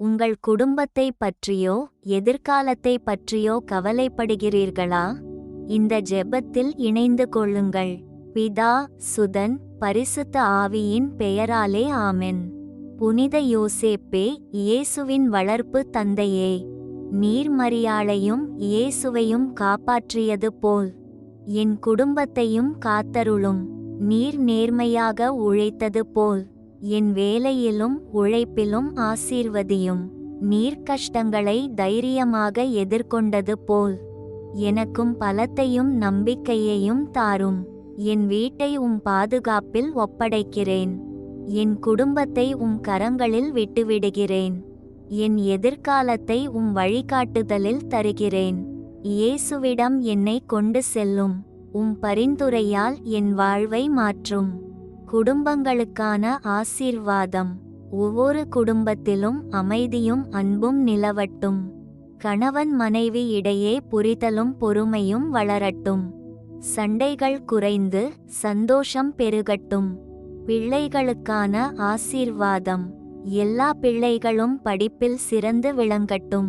உங்கள் குடும்பத்தை பற்றியோ எதிர்காலத்தை பற்றியோ கவலைப்படுகிறீர்களா? இந்த ஜெபத்தில் இணைந்து கொள்ளுங்கள். பிதா சுதன் பரிசுத்த ஆவியின் பெயராலே ஆமென். புனித யோசேப்பே இயேசுவின் வளர்ப்பு தந்தையே. நீர்மறியாளையும் இயேசுவையும் காப்பாற்றியது போல் என் குடும்பத்தையும் காத்தருளும். நீர் நேர்மையாக உழைத்தது போல் என் வேலையிலும் உழைப்பிலும் ஆசீர்வதியும். நீர் கஷ்டங்களை தைரியமாக எதிர்கொண்டது போல். எனக்கும் பலத்தையும் நம்பிக்கையையும் தாரும். என் வீட்டை உம் பாதுகாப்பில் ஒப்படைக்கிறேன். என் குடும்பத்தை உம் கரங்களில் விட்டுவிடுகிறேன். என் எதிர்காலத்தை உம் வழிகாட்டுதலில் தருகிறேன். இயேசுவிடம் என்னை கொண்டு செல்லும். உம் பரிந்துரையால் என் வாழ்வை மாற்றும். குடும்பங்களுக்கான ஆசீர்வாதம். ஒவ்வொரு குடும்பத்திலும் அமைதியும் அன்பும் நிலவட்டும். கணவன் மனைவி இடையே புரிதலும் பொறுமையும் வளரட்டும். சண்டைகள் குறைந்து சந்தோஷம் பெருகட்டும். பிள்ளைகளுக்கான ஆசீர்வாதம். எல்லா பிள்ளைகளும் படிப்பில் சிறந்து விளங்கட்டும்.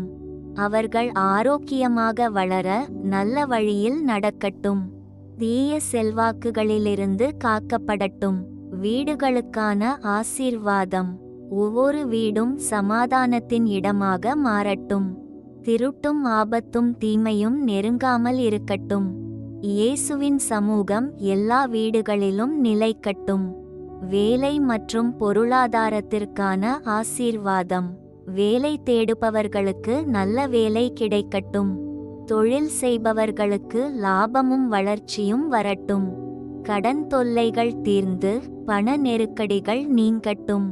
அவர்கள் ஆரோக்கியமாக வளர நல்ல வழியில் நடக்கட்டும். தீய செல்வாக்குகளிலிருந்து காக்கப்படட்டும். வீடுகளுக்கான ஆசீர்வாதம் ஒவ்வொரு வீடும் சமாதானத்தின் இடமாக மாறட்டும். திருட்டும் ஆபத்தும் தீமையும் நெருங்காமல் இருக்கட்டும். இயேசுவின் சமூகம் எல்லா வீடுகளிலும் நிலைக்கட்டும். வேலை மற்றும் பொருளாதாரத்திற்கான ஆசீர்வாதம். வேலை தேடுபவர்களுக்கு நல்ல வேலை கிடைக்கட்டும். தொழில் செய்பவர்களுக்கு லாபமும் வளர்ச்சியும் வரட்டும். கடன் தொல்லைகள் தீர்ந்து பண நெருக்கடிகள் நீங்கட்டும்.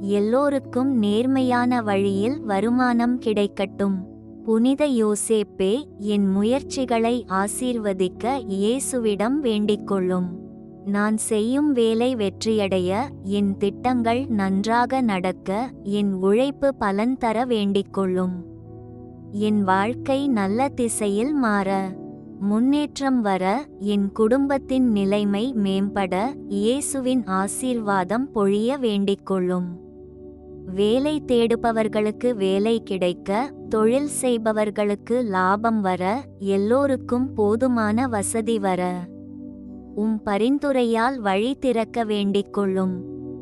எல்லோருக்கும் நேர்மையான வழியில் வருமானம் கிடைக்கட்டும். புனித யோசேப்பே என் முயற்சிகளை ஆசீர்வதிக்க இயேசுவிடம் வேண்டிக்கொள்ளும். நான் செய்யும் வேலை வெற்றியடைய என் திட்டங்கள் நன்றாக நடக்க என் உழைப்பு பலன் தர வேண்டிக்கொள்ளும். என் வாழ்க்கை நல்ல திசையில் மாற. முன்னேற்றம் வர என் குடும்பத்தின் நிலைமை மேம்பட இயேசுவின் ஆசீர்வாதம் பொழிய வேண்டிக்கொள்ளும். வேலை தேடுபவர்களுக்கு வேலை கிடைக்க தொழில் செய்பவர்களுக்கு லாபம் வர எல்லோருக்கும் போதுமான வசதி வர. உம் பரிந்துரையால் வழி திறக்க வேண்டிக்கொள்ளும்.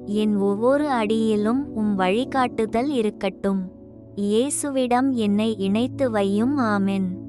என் ஒவ்வொரு அடியிலும் உம் வழிகாட்டுதல் இருக்கட்டும். இயேசுவிடம் என்னை இணைத்து வையும். ஆமென்.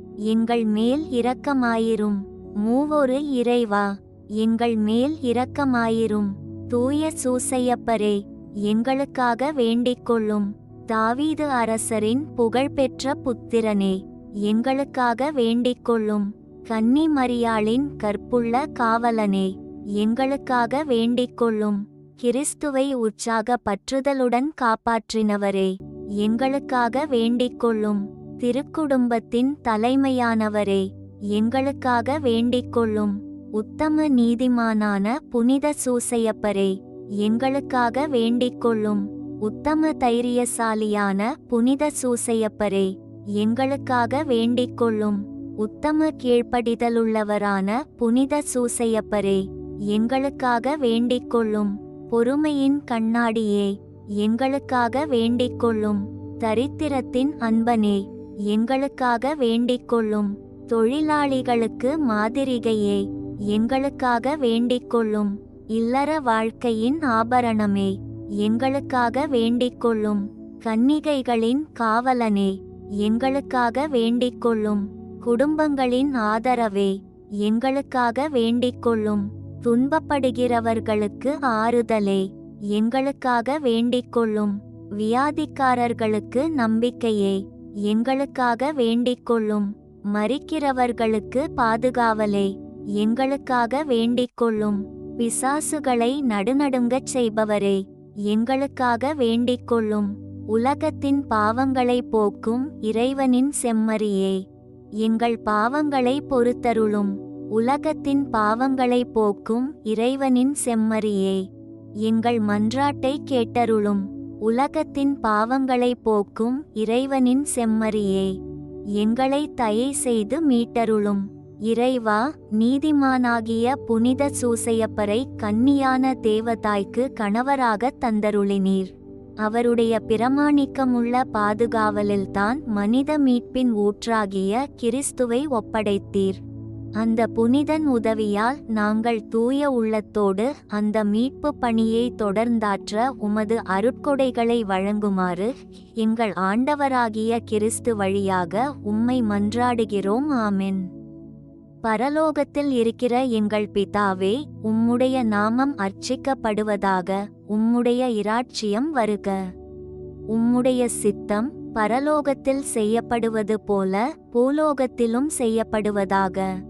எங்கள் மேல் இரக்கமாயிரும். மூவொரு இறைவா எங்கள் மேல் இரக்கமாயிரும். தூய சூசையப்பரே எங்களுக்காக வேண்டிக்கொள்ளும். தாவீது அரசரின் புகழ்பெற்ற புத்திரனே எங்களுக்காக வேண்டிக்கொள்ளும். கன்னி மரியாளின் கற்புள்ள காவலனே எங்களுக்காக வேண்டிக்கொள்ளும். கிறிஸ்துவை உற்சாக பற்றுதலுடன் காப்பாற்றினவரே எங்களுக்காக வேண்டிக்கொள்ளும். திருக்குடும்பத்தின் தலைமையானவரே எங்களுக்காக வேண்டிக்கொள்ளும் உத்தம நீதிமானான புனித சூசையப்பரே எங்களுக்காக வேண்டிக்கொள்ளும் உத்தம தைரியசாலியான புனித சூசையப்பரே எங்களுக்காக வேண்டிக்கொள்ளும் உத்தம கீழ்ப்படிதலுள்ளவரான புனித சூசையப்பரே எங்களுக்காக வேண்டிக்கொள்ளும் பொறுமையின் கண்ணாடியே எங்களுக்காக வேண்டிக்கொள்ளும் தரித்திரத்தின் அன்பனே. எங்களுக்காக வேண்டிக்கொள்ளும் தொழிலாளிகளுக்கு மாதிரிகையே எங்களுக்காக வேண்டிக்கொள்ளும் இல்லற வாழ்க்கையின் ஆபரணமே எங்களுக்காக வேண்டிக்கொள்ளும் கன்னிகைகளின் காவலனே எங்களுக்காக வேண்டிக்கொள்ளும் குடும்பங்களின் ஆதரவே எங்களுக்காக வேண்டிக்கொள்ளும் துன்பப்படுகிறவர்களுக்கு ஆறுதலே எங்களுக்காக வேண்டிக்கொள்ளும் வியாதிக்காரர்களுக்கு நம்பிக்கையே. எங்களுக்காக வேண்டிக்கொள்ளும். மறிக்கிறவர்களுக்கு பாதுகாவலே. எங்களுக்காக வேண்டிக்கொள்ளும். பிசாசுகளை நடுநடுங்கச் செய்பவரே. எங்களுக்காக வேண்டிக்கொள்ளும். உலகத்தின் பாவங்களை போக்கும் இறைவனின் செம்மறியே. எங்கள் பாவங்களை பொறுத்தருளும். உலகத்தின் பாவங்களை போக்கும் இறைவனின் செம்மறியே. எங்கள் மன்றாட்டை கேட்டருளும். உலகத்தின் பாவங்களை போக்கும் இறைவனின் செம்மறியே. எங்களை தயை செய்து மீட்டருளும். இறைவா நீதிமானாகிய புனித சூசையப்பரை கன்னியான தேவதாய்க்கு கணவராகத் தந்தருளினீர். அவருடைய பிரமாணிக்கமுள்ள பாதுகாவலில்தான் மனித மீட்பின் ஊற்றாகிய கிறிஸ்துவை ஒப்படைத்தீர். அந்த புனிதன் உதவியால் நாங்கள் தூய உள்ளத்தோடு அந்த மீட்பு பணியை தொடர்ந்தாற்ற உமது அருட்கொடைகளை வழங்குமாறு எங்கள் ஆண்டவராகிய கிறிஸ்து வழியாக உம்மை மன்றாடுகிறோம். ஆமென். பரலோகத்தில் இருக்கிற எங்கள் பிதாவே உம்முடைய நாமம் அர்ச்சிக்கப்படுவதாக உம்முடைய இராட்சியம் வருக. உம்முடைய சித்தம் பரலோகத்தில் செய்யப்படுவது போல பூலோகத்திலும் செய்யப்படுவதாக.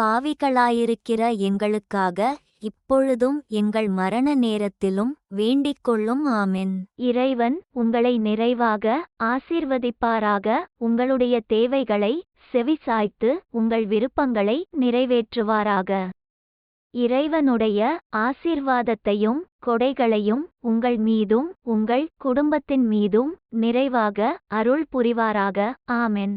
பாவிகளாயிருக்கிற எங்களுக்காக இப்பொழுதும் எங்கள் மரண நேரத்திலும் வேண்டிக்கொள்ளும் ஆமென். இறைவன் உங்களை நிறைவாக ஆசீர்வதிப்பாராக. உங்களுடைய தேவைகளை செவிசாய்த்து உங்கள் விருப்பங்களை நிறைவேற்றுவாராக. இறைவனுடைய ஆசீர்வாதத்தையும் கொடைகளையும் உங்கள் மீதும் உங்கள் குடும்பத்தின் மீதும் நிறைவாக அருள் புரிவாராக ஆமென்.